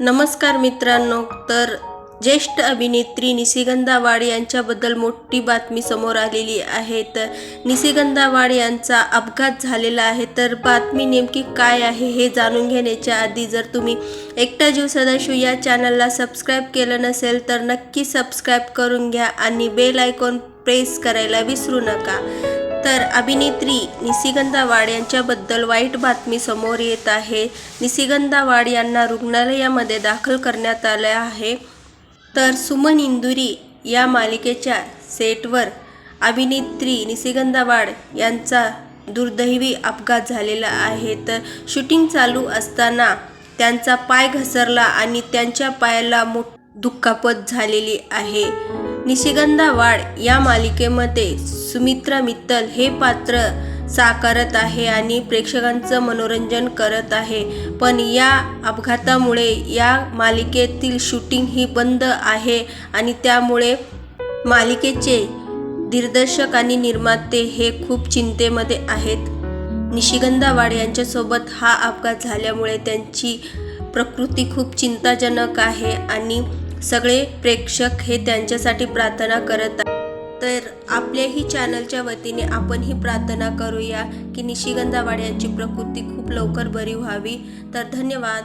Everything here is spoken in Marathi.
नमस्कार मित्रांनो तर ज्येष्ठ अभिनेत्री निशिगंधा वाड यांच्याबद्दल मोठी बातमी समोर आलेली आहे. तर निशिगंधा वाड यांचा अपघात झालेला आहे. तर बातमी नेमकी काय आहे हे जाणून घेण्याच्या आधी जर तुम्ही एकटा जीव सदाशिव या चॅनलला सबस्क्राईब केलं नसेल तर नक्की सबस्क्राईब करून घ्या आणि बेल आयकॉन प्रेस करायला विसरू नका. तर अभिनेत्री निशिगंधा वाड यांच्याबद्दल वाईट बातमी समोर येत आहे. निशिगंधा वाड यांना रुग्णालयामध्ये दाखल करण्यात आलं आहे. तर सुमन इंदुरी या मालिकेच्या सेटवर अभिनेत्री निशिगंधा वाड यांचा दुर्दैवी अपघात झालेला आहे. तर शूटिंग चालू असताना त्यांचा पाय घसरला आणि त्यांच्या पायाला मोठ दुखापत झालेली आहे. निशिगंधा वाड या मालिकेमध्ये सुमित्रा मित्तल हे पात्र साकारत आहे आणि प्रेक्षकांचं मनोरंजन करत आहे. पण या अपघातामुळे या मालिकेतील शूटिंग ही बंद आहे आणि त्यामुळे मालिकेचे दिग्दर्शक आणि निर्माते हे खूप चिंतेमध्ये आहेत. निशिगंधा वाड यांच्यासोबत हा अपघात झाल्यामुळे त्यांची प्रकृती खूप चिंताजनक आहे आणि सगळे प्रेक्षक हे त्यांच्यासाठी प्रार्थना करत आहेत. तर आपल्याही चॅनलच्या वतीने आपण ही प्रार्थना करूया की निशिगंधा वाड यांची प्रकृती खूप लवकर बरी व्हावी. तर धन्यवाद.